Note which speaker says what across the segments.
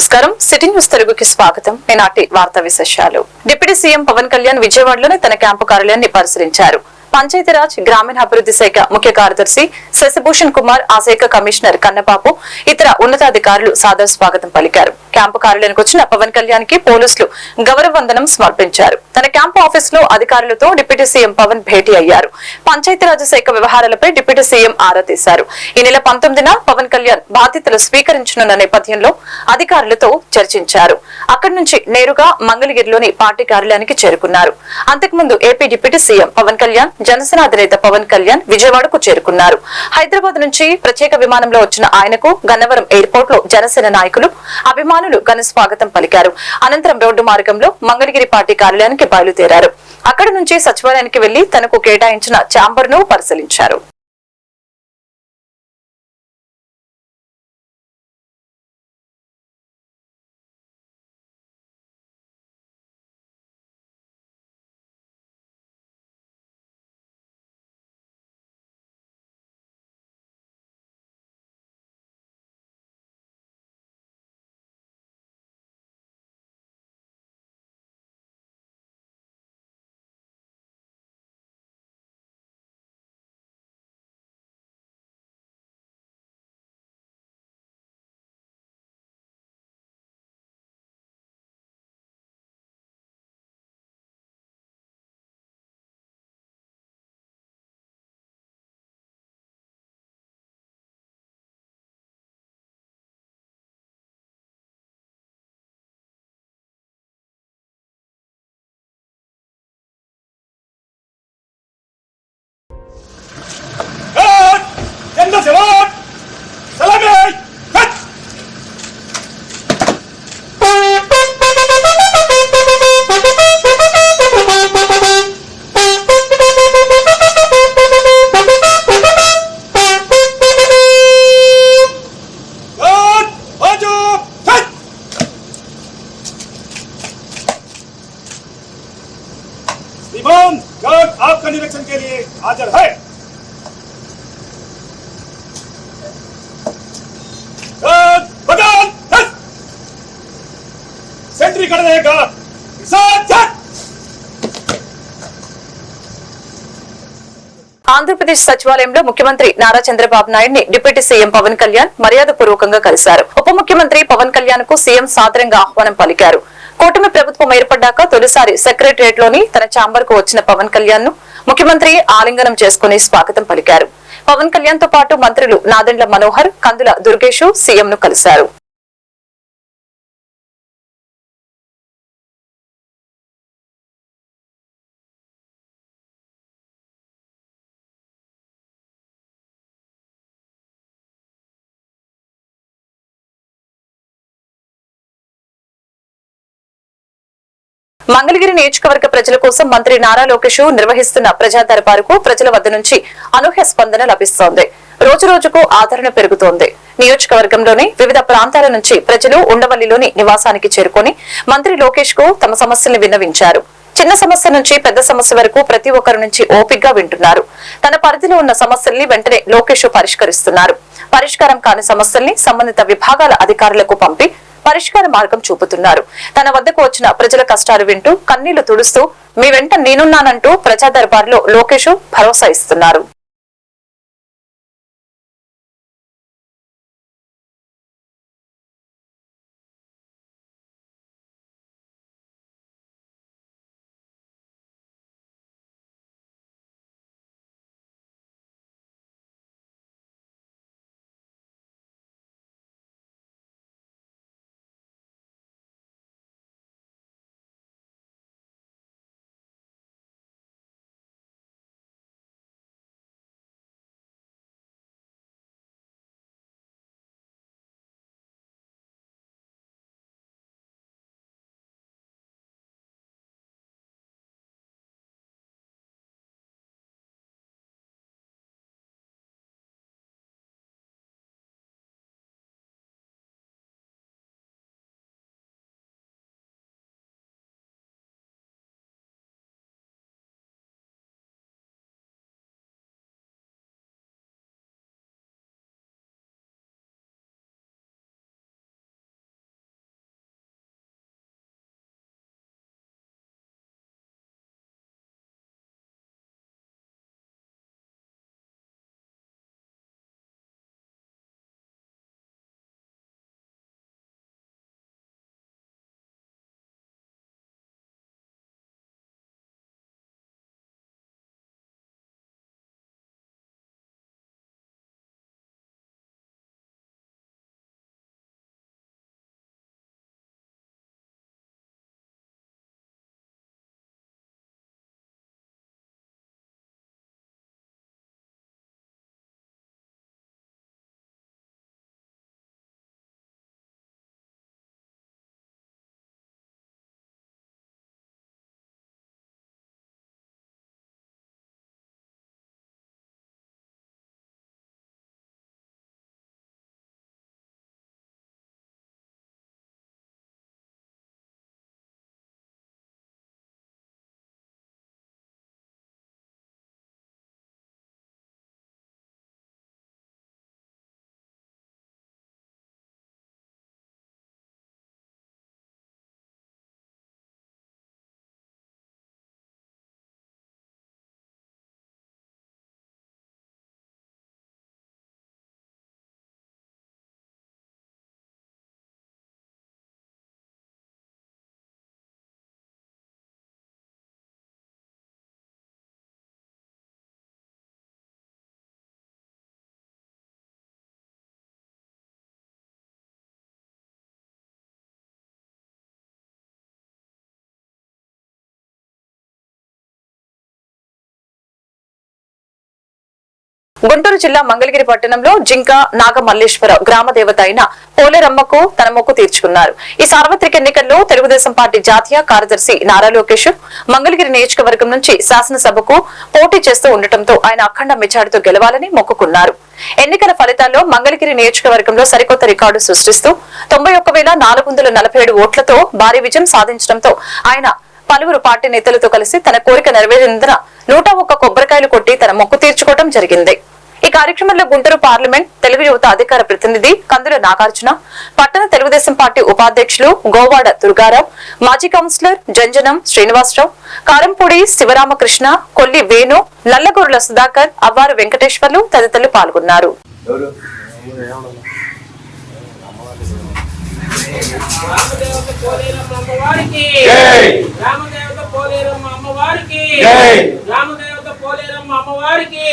Speaker 1: నమస్కారం. City news తెలుగుకి స్వాగతం. ఈనాటి వార్తా విశేషాలు. డిప్యూటీ సీఎం పవన్ కళ్యాణ్ విజయవాడలోనే తన క్యాంపు కార్యాలయాన్ని పరిశీలించారు. పంచాయతీరాజ్ గ్రామీణాభివృద్ధి శాఖ ముఖ్య కార్యదర్శి శశిభూషణ్ కుమార్ ఆ శాఖ కమిషనర్ కన్నబాబు ఇతర ఉన్నతాధికారులు సాదర స్వాగతం పలికారు. క్యాంపు కార్యాలయానికి వచ్చిన పవన్ కళ్యాణ్కి పోలీసులు గౌరవ వందనం సమర్పించారు. తన క్యాంపు ఆఫీస్లో అధికారులతో డిప్యూటీ సీఎం పవన్ భేటీ అయ్యారు. పంచాయతీరాజ్ శాఖ వ్యవహారాలపై డిప్యూటీ సీఎం ఆరా తీశారు. ఈ నెల పంతొమ్మిదిన పవన్ కళ్యాణ్ బాధ్యతలు స్వీకరించనున్న నేపథ్యంలో అధికారులతో చర్చించారు. అక్కడి నుంచి నేరుగా మంగళగిరిలోని పార్టీ కార్యాలయానికి చేరుకున్నారు. అంతకుముందు AP deputy CM Pawan Kalyan Janasena అధినేత పవన్ కళ్యాణ్ విజయవాడకు చేరుకున్నారు. హైదరాబాద్ నుంచి ప్రత్యేక విమానంలో వచ్చిన ఆయనకు గన్నవరం ఎయిర్పోర్ట్లో జనసేన నాయకులు అభిమానులు ఘన స్వాగతం పలికారు. అనంతరం రోడ్డు మార్గంలో మంగళగిరి పార్టీ కార్యాలయానికి బయలుదేరారు. అక్కడి నుంచి సచివాలయానికి వెళ్ళి తనకు కేటాయించిన ఛాంబర్ను పరిశీలించారు.
Speaker 2: गार्ड आपका निरीक्षण के लिए हाजिर है गार्ड बगान हट! सेंट्री कर रहेगा साथ हट!
Speaker 1: ఆంధ్రప్రదేశ్ సచివాలయంలో ముఖ్యమంత్రి నారా చంద్రబాబు నాయుడిని డిప్యూటీ సీఎం పవన్ కళ్యాణ్ మర్యాద పూర్వకంగా కలిశారు ఉప ముఖ్యమంత్రి పవన్ కళ్యాణ్ కు సీఎం సాదరంగా ఆహ్వానం పలికారు కూటమి ప్రభుత్వం ఏర్పడ్డాక తొలిసారి సెక్రటరియట్ లోని తన ఛాంబర్ కు వచ్చిన పవన్ కళ్యాణ్ ను ముఖ్యమంత్రి ఆలింగనం చేసుకుని స్వాగతం పలికారు. పవన్ కళ్యాణ్తో పాటు మంత్రులు నాదెండ్ల మనోహర్ కందుల దుర్గేషు సీఎం ను కలిశారు. మంగళగిరి నియోజకవర్గ ప్రజల కోసం మంత్రి నారా లోకేష్ నిర్వహిస్తున్న ప్రజా దర్బారుకు ప్రజల వద్ద నుంచి అనూహ్య స్పందన లభిస్తోంది. రోజు రోజుకు ఆదరణ పెరుగుతోంది. నియోజకవర్గంలోని వివిధ ప్రాంతాల నుంచి ప్రజలు ఉండవల్లిలోని నివాసానికి చేరుకొని మంత్రి లోకేష్కు తమ సమస్యలను విన్నవించారు. చిన్న సమస్య నుంచి పెద్ద సమస్య వరకు ప్రతి ఒక్కరి నుంచి ఓపిగ్గా వింటున్నారు. తన పరిధిలో ఉన్న సమస్యల్ని వెంటనే లోకేష్ పరిష్కరిస్తున్నారు. పరిష్కారం కాని సమస్యల్ని సంబంధిత విభాగాల అధికారులకు పంపి పరిష్కార మార్గం చూపుతున్నారు. తన వద్దకు వచ్చిన ప్రజల కష్టాలు వింటూ కన్నీళ్ళు తుడుస్తూ మీ వెంట నేనున్నానంటూ ప్రజా దర్బార్లో లోకేష్ భరోసా ఇస్తున్నారు. గుంటూరు జిల్లా మంగళగిరి పట్టణంలో జింక నాగమల్లేశ్వర గ్రామ దేవత అయిన పోలేరమ్మకు తన మొక్కు తీర్చుకున్నారు. ఈ సార్వత్రిక ఎన్నికల్లో తెలుగుదేశం పార్టీ జాతీయ కార్యదర్శి నారా లోకేష్ మంగళగిరి నియోజకవర్గం నుంచి శాసనసభకు పోటీ చేస్తూ ఉండటంతో ఆయన అఖండ మెజార్టీతో గెలవాలని మొక్కుకున్నారు. ఎన్నికల ఫలితాల్లో మంగళగిరి నియోజకవర్గంలో సరికొత్త రికార్డు సృష్టిస్తూ తొంభై నాలుగు వందల నలభై ఏడు ఓట్లతో భారీ విజయం సాధించడంతో ఆయన పలువురు పార్టీ నేతలతో కలిసి తన కోరిక నెరవేరిందని నూట ఒక్క కొబ్బరికాయలు కొట్టి తన మొక్కు తీర్చుకోవడం జరిగింది. ఈ కార్యక్రమంలో గుంటూరు పార్లమెంట్ తెలుగు యువత అధికార ప్రతినిధి కందుల నాగార్జున పట్టణ తెలుగుదేశం పార్టీ ఉపాధ్యక్షులు గోవాడ దుర్గారావు మాజీ కౌన్సిలర్ జంజనం శ్రీనివాసరావు కారంపూడి శివరామకృష్ణ కొల్లి వేణు నల్లగూరుల సుధాకర్ అవ్వారు వెంకటేశ్వర్లు తదితరులు పాల్గొన్నారు.
Speaker 3: రామదేవత పోలేరమ్మ అమ్మవారికి. రామదేవత పోలేరమ్మ అమ్మవారికి. రామదేవత పోలేరమ్మ అమ్మవారికి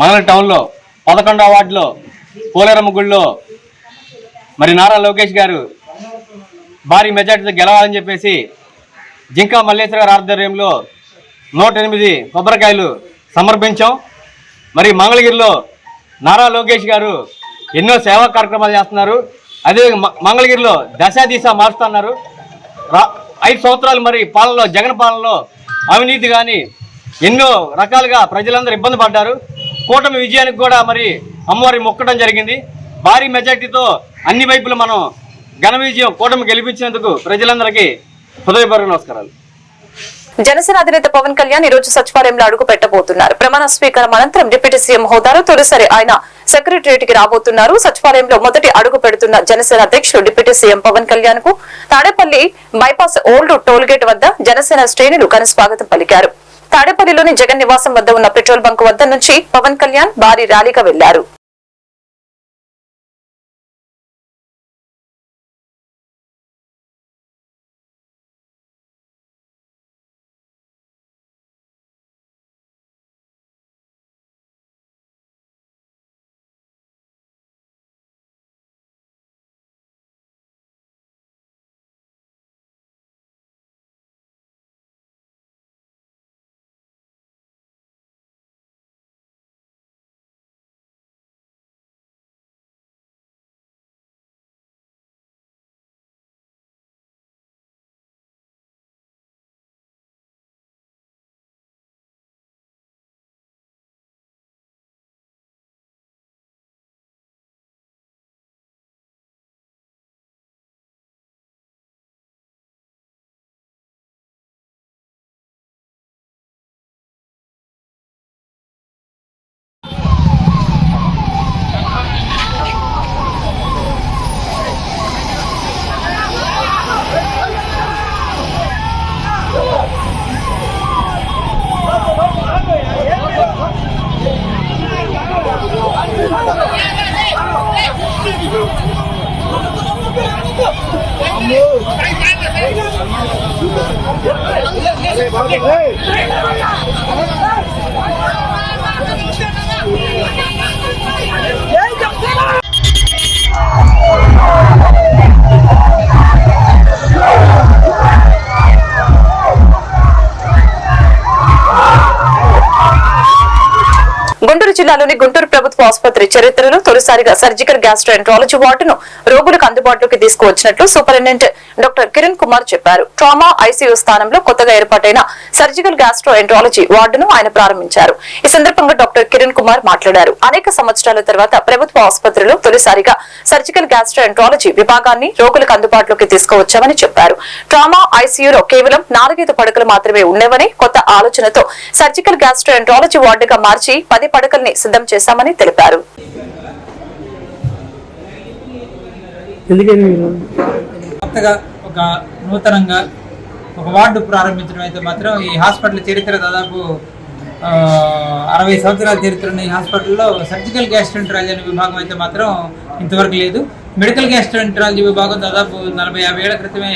Speaker 4: మంగళ టౌన్లో పదకొండవ వార్డులో పోలేరమ్మ గుడిలో మరి నారా లోకేష్ గారు భారీ మెజార్టీతో గెలవాలని చెప్పేసి జింకా మల్లేశ్వర గారి ఆధ్వర్యంలో నూట ఎనిమిది కొబ్బరికాయలు సమర్పించాం. మరి మంగళగిరిలో నారా లోకేష్ గారు ఎన్నో సేవా కార్యక్రమాలు చేస్తున్నారు. అదే మ- మంగళగిరిలో దశ దిశ మారుస్తున్నారు. రా ఐదు సంవత్సరాలు మరి పాలనలో జగన్ పాలనలో అవినీతి కానీ ఎన్నో రకాలుగా ప్రజలందరూ ఇబ్బంది పడ్డారు. కూటమి విజయానికి కూడా మరి అమ్మవారి మొక్కడం జరిగింది. భారీ మెజార్టీతో అన్ని వైపులు మనం ఘన విజయం కూటమి గెలిపించినందుకు ప్రజలందరికీ హృదయపూర్వక నమస్కారాలు.
Speaker 1: జనసేన అధినేత పవన్ కళ్యాణ్ ఈ రోజు సచివాలయంలో అడుగు పెట్టబోతున్నారు. ప్రమాణ స్వీకారం అనంతరం డిప్యూటీ సీఎం హోదాలో తొలిసారి ఆయన సెక్రటరియట్కి రాబోతున్నారు. సచివాలయంలో మొదటి అడుగు పెడుతున్న జనసేన అధ్యక్షుడు డిప్యూటీ సీఎం పవన్ కళ్యాణ్కు Tadepalli bypass old toll gate వద్ద జనసేన శ్రేణులు ఘన స్వాగతం పలికారు. తాడేపల్లిలోని జగన్ నివాసం వద్ద ఉన్న పెట్రోల్ బంక్ వద్ద నుంచి పవన్ కళ్యాణ్ భారీ ర్యాలీగా వెళ్ళారు. 哎。గుంటూరు జిల్లాలోని గుంటూరు ప్రభుత్వ ఆసుపత్రి చరిత్రలో తొలిసారిగా సర్జికల్ గ్యాస్ట్రోఎంట్రాలజీ వార్డును రోగులకు అందుబాటులోకి తీసుకువచ్చినట్లు సూపరింటెండెంట్ డాక్టర్ కిరణ్ కుమార్ చెప్పారు. ట్రామా ఐసీయూ స్థానంలో కొత్తగా ఏర్పాటైన సర్జికల్ గ్యాస్ట్రోఎంట్రాలజీ వార్డును ఆయన ప్రారంభించారు. ఈ సందర్భంగా డాక్టర్ కిరణ్ కుమార్ మాట్లాడారు. అనేక సంవత్సరాల తర్వాత ప్రభుత్వ ఆసుపత్రిలో తొలిసారిగా సర్జికల్ గ్యాస్ట్రోఎంట్రాలజీ విభాగాన్ని రోగులకు అందుబాటులోకి తీసుకువచ్చామని చెప్పారు. ట్రామా ఐసీయూలో కేవలం నాలుగైదు పడకలు మాత్రమే ఉండేవని కొత్త ఆలోచనతో సర్జికల్ గ్యాస్ట్రోఎంట్రాలజీ వార్డుగా మార్చి పది పడకల్ని సిద్ధం చేశామని తెలిపారు.
Speaker 5: ఎందుకని? మీరు
Speaker 6: కొత్తగా ఒక నూతనంగా ఒక వార్డు ప్రారంభించడం అయితే మాత్రం ఈ హాస్పిటల్ చరిత్ర దాదాపు అరవై సంవత్సరాల చరిత్ర ఉన్న ఈ హాస్పిటల్లో సర్జికల్ గ్యాస్ట్రెంట్రాలజీ అనే విభాగం అయితే మాత్రం ఇంతవరకు లేదు. మెడికల్ గ్యాస్ట్రెంట్రాలజీ విభాగం దాదాపు నలభై యాభై ఏళ్ళ క్రితమే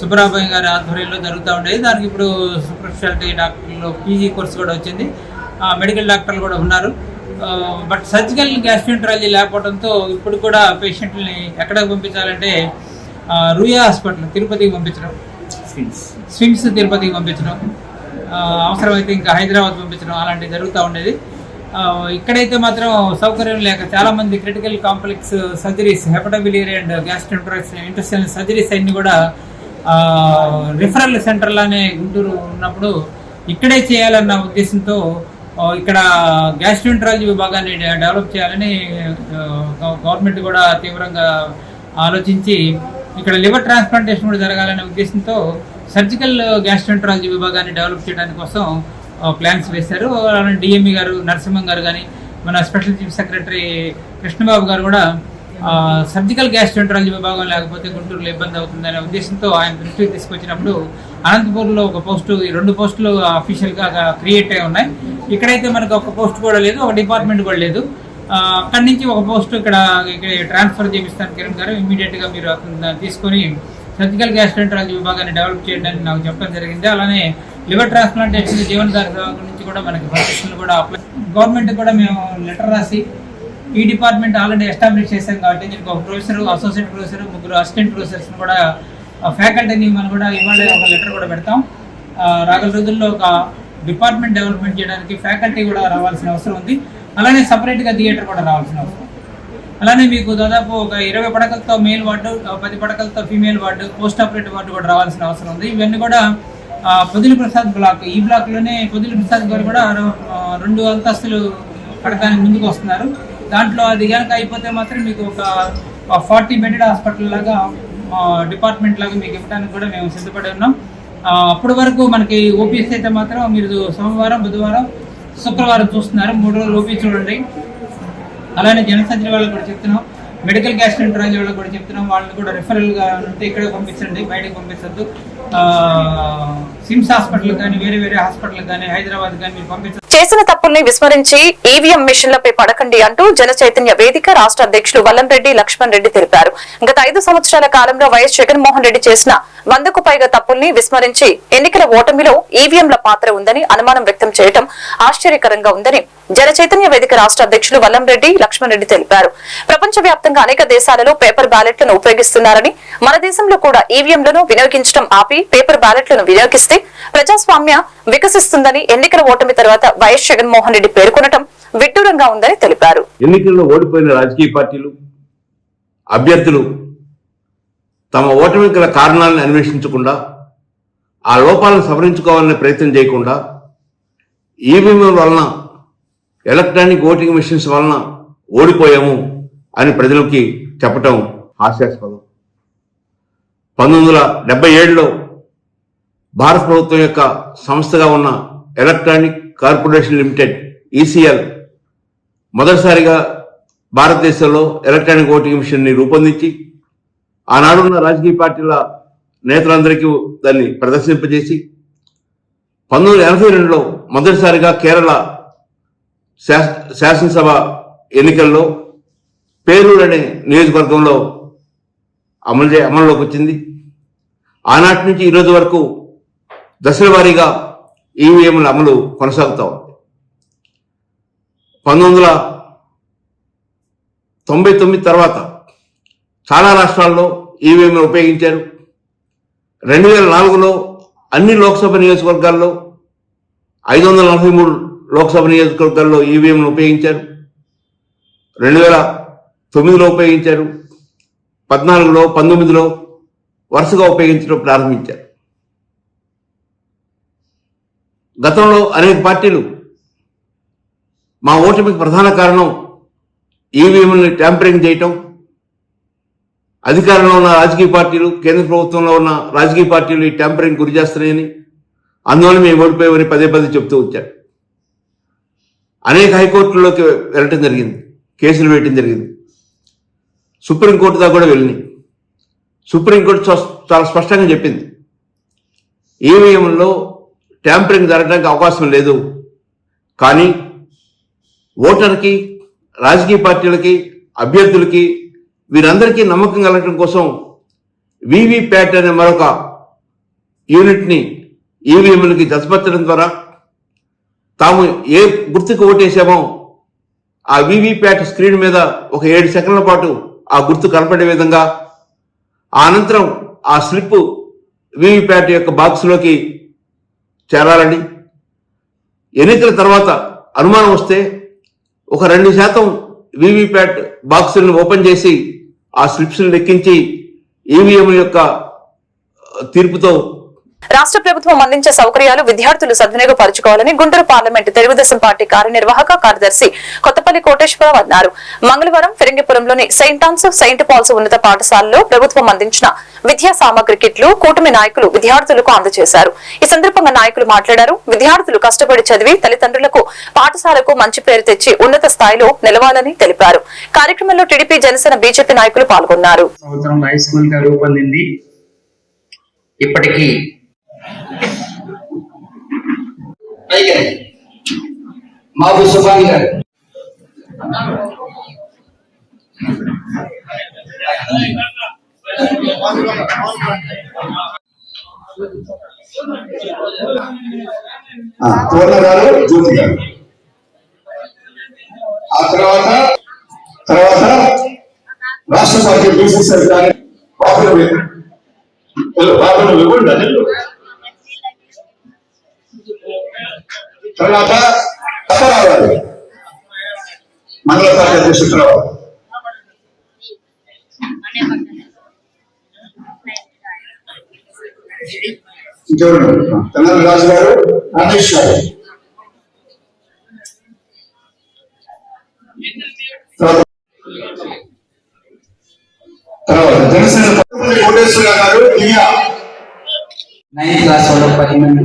Speaker 6: సుబ్బరామయ్య గారి ఆధ్వర్యంలో జరుగుతూ ఉండేది. దానికి ఇప్పుడు సూపర్ స్పెషాలిటీ డాక్టర్లు పీజీ కోర్స్ కూడా వచ్చింది. మెడికల్ డాక్టర్లు కూడా ఉన్నారు. బట్ సర్జికల్ గ్యాస్ట్రెంట్రాలజీ లేకపోవడంతో ఇప్పుడు కూడా పేషెంట్ని ఎక్కడికి పంపించాలంటే రూయా హాస్పిటల్ తిరుపతికి పంపించడం. స్విమ్స్. తిరుపతికి పంపించడం. అవసరమైతే ఇంకా హైదరాబాద్ పంపించడం అలాంటివి జరుగుతూ ఉండేది. ఇక్కడైతే మాత్రం సౌకర్యం లేక చాలా మంది critical complex surgeries hepatobiliary and గ్యాస్ట్రోంట్రాక్స్ intestinal surgeries అన్ని కూడా రిఫరల్ సెంటర్లానే గుంటూరు ఉన్నప్పుడు ఇక్కడే చేయాలన్న ఉద్దేశంతో ఇక్కడ గ్యాస్ట్రోంట్రాలజీ విభాగాన్ని డెవలప్ చేయాలని గవర్నమెంట్ కూడా తీవ్రంగా ఆలోచించి ఇక్కడ లివర్ ట్రాన్స్ప్లాంటేషన్ కూడా జరగాలనే ఉద్దేశంతో సర్జికల్ గ్యాస్ట్రోంట్రాలజీ విభాగాన్ని డెవలప్ చేయడానికి కోసం ప్లాన్స్ వేశారు. అలానే డిఎంఈ గారు నరసింహం గారు కానీ మన స్పెషల్ చీఫ్ సెక్రటరీ కృష్ణబాబు గారు కూడా సర్జికల్ గ్యాస్ట్రోంట్రాలజీ విభాగం లేకపోతే గుంటూరులో ఇబ్బంది అవుతుందనే ఉద్దేశంతో ఆయన దృష్టికి తీసుకొచ్చినప్పుడు అనంతపూర్లో ఒక పోస్టు ఈ రెండు పోస్టులు అఫీషియల్గా క్రియేట్ అయి ఉన్నాయి. ఇక్కడైతే మనకు ఒక పోస్ట్ కూడా లేదు ఒక డిపార్ట్మెంట్ కూడా లేదు. అక్కడి నుంచి ఒక పోస్ట్ ఇక్కడ ఇక్కడ ట్రాన్స్ఫర్ చేపిస్తాను కిరణ్ గారు. ఇమీడియట్గా మీరు తీసుకొని సర్జికల్ గ్యాస్ట్రెంట్రాలజీ విభాగాన్ని డెవలప్ చేయడానికి నాకు చెప్పడం జరిగింది. అలానే లివర్ ట్రాన్స్ప్లాంటేషన్ జీవనధార నుంచి కూడా మనకి పర్మిషన్లు కూడా అప్లై గవర్నమెంట్ కూడా మేము లెటర్ రాసి ఈ డిపార్ట్మెంట్ ఆల్రెడీ ఎస్టాబ్లిష్ చేశాం కాబట్టి దీనికి ఒక ప్రొఫెసర్ అసోసియేట్ ప్రొఫెసర్ ముగ్గురు అసిస్టెంట్ ప్రొఫెసర్స్ కూడా ఫ్యాకల్టీని మనం కూడా ఇవాళ ఒక లెటర్ కూడా పెడతాం. రాగల రోజుల్లో ఒక డిపార్ట్మెంట్ డెవలప్మెంట్ చేయడానికి ఫ్యాకల్టీ కూడా రావాల్సిన అవసరం ఉంది. అలానే సపరేట్గా థియేటర్ కూడా రావాల్సిన అవసరం అలానే మీకు దాదాపు ఒక ఇరవై పడకలతో మేల్ వార్డు పది పడకలతో female ward post operative ward కూడా రావాల్సిన అవసరం ఉంది. ఇవన్నీ కూడా పొదిలి ప్రసాద్ బ్లాక్ ఈ బ్లాక్లోనే పొదిలి ప్రసాద్ గారు కూడా రెండు అంతస్తులు పడకానికి ముందుకు వస్తున్నారు. దాంట్లో అది కనుక అయిపోతే మాత్రం మీకు ఒక ఫార్టీ బెడెడ్ హాస్పిటల్ లాగా డిపార్ట్మెంట్ లాగా మీకు ఇవ్వడానికి కూడా మేము సిద్ధపడి ఉన్నాం. అప్పటి వరకు మనకి ఓపీఎస్ అయితే మాత్రం మీరు సోమవారం బుధవారం శుక్రవారం చూస్తున్నారు. మూడు రోజులు ఓపీ చూడండి. అలానే జనసంచరి వాళ్ళకి కూడా చెప్తున్నాం. మెడికల్ గ్యాస్ట్రెంట్రాలజీ వాళ్ళకి కూడా చెప్తున్నాం. వాళ్ళని కూడా రిఫరల్గా ఉంటే ఇక్కడే పంపించండి. బయటకు పంపించద్దు. సిమ్స్ హాస్పిటల్ కానీ వేరే వేరే హాస్పిటల్ కానీ హైదరాబాద్ కానీ మీరు
Speaker 1: చేసిన తప్పుల్ని విస్మరించి ఈవీఎం మిషన్లపై పడకండి అంటూ జన చైతన్య వేదిక రాష్ట్ర అధ్యక్షులు వల్లంరెడ్డి లక్ష్మణ్ రెడ్డి తెలిపారు. గత ఐదు సంవత్సరాల కాలంలో వైఎస్ జగన్మోహన్ రెడ్డి చేసిన వందకు పైగా తప్పుల్ని విస్మరించి ఎన్నికల ఓటమిలో ఈవీఎంల పాత్ర ఉందని అనుమానం వ్యక్తం చేయడం ఆశ్చర్యకరంగా ఉందని జన చైతన్య వేదిక రాష్ట్ర అధ్యక్షులు వల్లంరెడ్డి లక్ష్మణ్ రెడ్డి తెలిపారు. ప్రపంచ వ్యాప్తంగా అనేక దేశాలలో పేపర్ బ్యాలెట్లను ఉపయోగిస్తున్నారని మన దేశంలో కూడా ఈవీఎంలను వినియోగించడం ఆపి పేపర్ బ్యాలెట్లను వినియోగిస్తే ప్రజాస్వామ్య వికసిస్తుందని ఎన్నికల ఓటమి తర్వాత వైఎస్ జగన్మోహన్ రెడ్డి పేర్కొనటం విడ్డూరంగా ఉందని తెలిపారు.
Speaker 7: ఎన్నికల్లో ఓడిపోయిన రాజకీయ పార్టీలు అభ్యర్థులు తమ ఓటమి గల కారణాలను అన్వేషించకుండా ఆ లోపాలను సవరించుకోవాలనే ప్రయత్నం చేయకుండా ఈవీఎం వలన ఎలక్ట్రానిక్ ఓటింగ్ మిషన్స్ వలన ఓడిపోయాము అని ప్రజలకి చెప్పటం హాస్యాస్పదం. పంతొమ్మిది వందల డెబ్బై ఏడులో భారత ప్రభుత్వం యొక్క సంస్థగా ఉన్న ఎలక్ట్రానిక్ కార్పొరేషన్ లిమిటెడ్ ఈసీఎల్ మొదటిసారిగా భారతదేశంలో ఎలక్ట్రానిక్ ఓటింగ్ మిషన్ని రూపొందించి ఆనాడున్న రాజకీయ పార్టీల నేతలందరికీ దాన్ని ప్రదర్శింపజేసి పంతొమ్మిది వందల ఎనభై రెండులో మొదటిసారిగా కేరళ శాస- శాసనసభ ఎన్నికల్లో పేరూరు అనే నియోజకవర్గంలో అమలు చే అమల్లోకి వచ్చింది ఆనాటి నుంచి ఈ రోజు వరకు దశల వారీగా ఈవీఎంల అమలు కొనసాగుతూ ఉంది. పంతొమ్మిది వందల తొంభై తొమ్మిది తర్వాత చాలా రాష్ట్రాల్లో ఈవీఎంలు ఉపయోగించారు. రెండు వేల నాలుగులో అన్ని లోక్సభ నియోజకవర్గాల్లో ఐదు వందల నలభై మూడు లోక్సభ నియోజకవర్గాల్లో ఈవీఎంలు ఉపయోగించారు. రెండు వేల తొమ్మిదిలో ఉపయోగించారు. పద్నాలుగులో పంతొమ్మిదిలో వరుసగా ఉపయోగించడం ప్రారంభించారు. గతంలో అనేక పార్టీలు మా ఓటమికి ప్రధాన కారణం ఈవీఎంని ట్యాంపరింగ్ చేయటం అధికారంలో ఉన్న రాజకీయ పార్టీలు కేంద్ర ప్రభుత్వంలో ఉన్న రాజకీయ పార్టీలు ఈ ట్యాంపరింగ్ గురి చేస్తున్నాయని అందువల్ల మేము ఓడిపోయామని పదే పదే చెప్తూ వచ్చారు. అనేక హైకోర్టుల్లోకి వెళ్ళటం జరిగింది కేసులు వేయటం జరిగింది. సుప్రీంకోర్టు దాకా కూడా వెళ్ళినాయి. సుప్రీంకోర్టు చాలా స్పష్టంగా చెప్పింది. ఈవీఎంలో ట్యాంపరింగ్ జరగడానికి అవకాశం లేదు. కానీ ఓటర్కి రాజకీయ పార్టీలకి అభ్యర్థులకి వీరందరికీ నమ్మకం కలగడం కోసం వీవీప్యాట్ అనే మరొక యూనిట్ని ఈవీఎంలకి జతపరచడం ద్వారా తాము ఏ గుర్తుకు ఓటేసామో ఆ వీవీప్యాట్ స్క్రీన్ మీద ఒక ఏడు సెకండ్ల పాటు ఆ గుర్తు కనపడే విధంగా అనంతరం ఆ స్లిప్ వీవీప్యాట్ యొక్క బాక్స్లోకి చేరాలని ఎన్నికల తర్వాత అనుమానం వస్తే ఒక రెండు శాతం వీవీప్యాట్ బాక్సులను ఓపెన్ చేసి ఆ స్లిప్స్ని లెక్కించి ఈవీఎం యొక్క తీర్పుతో
Speaker 1: రాష్ట్ర ప్రభుత్వం అందించే సౌకర్యాలు విద్యార్థులు సద్వినియోగపరచుకోవాలని గుంటూరు పార్లమెంటు తెలుగుదేశం పార్టీ కార్యనిర్వాహక కార్యదర్శి కొత్తపల్లి కోటేశ్వరరావు అన్నారు. మంగళవారం ఫిరంగిపురంలోని సెయింట్ ఆన్స్ సెయింట్ పాల్స్ ఉన్నత పాఠశాలలో ప్రభుత్వం అందించిన విద్యా సామగ్రి కిట్లు కూటమి నాయకులు విద్యార్థులకు అందజేశారు. ఈ సందర్భంగా నాయకులు మాట్లాడారు. విద్యార్థులు కష్టపడి చదివి తల్లిదండ్రులకు పాఠశాలకు మంచి పేరు తెచ్చి ఉన్నత స్థాయిలో నిలవాలని తెలిపారు. కార్యక్రమంలో టీడీపీ జనసేన బీజేపీ నాయకులు పాల్గొన్నారు.
Speaker 5: ఇప్పటికీ హై స్కూల్గా రూపొందింది ఇప్పటికీ
Speaker 8: మాబు సుభాని గారు పూర్ణ గారు జ్యోతి గారు ఆ తర్వాత తర్వాత రాష్ట్ర పార్టీ బీసీసీ గారి బాబులు బాబులు ఇవ్వండి తర్వాత అప్పారావు గారు మండల పార్టీ అధ్యక్షుడు రావు ఇంకెవరు తెలంగాణ రాజు గారు రమేష్ గారు. తర్వాత జనసేన కోటేశ్వర గారు
Speaker 6: నైన్త్ క్లాస్ వాళ్ళు పది మంది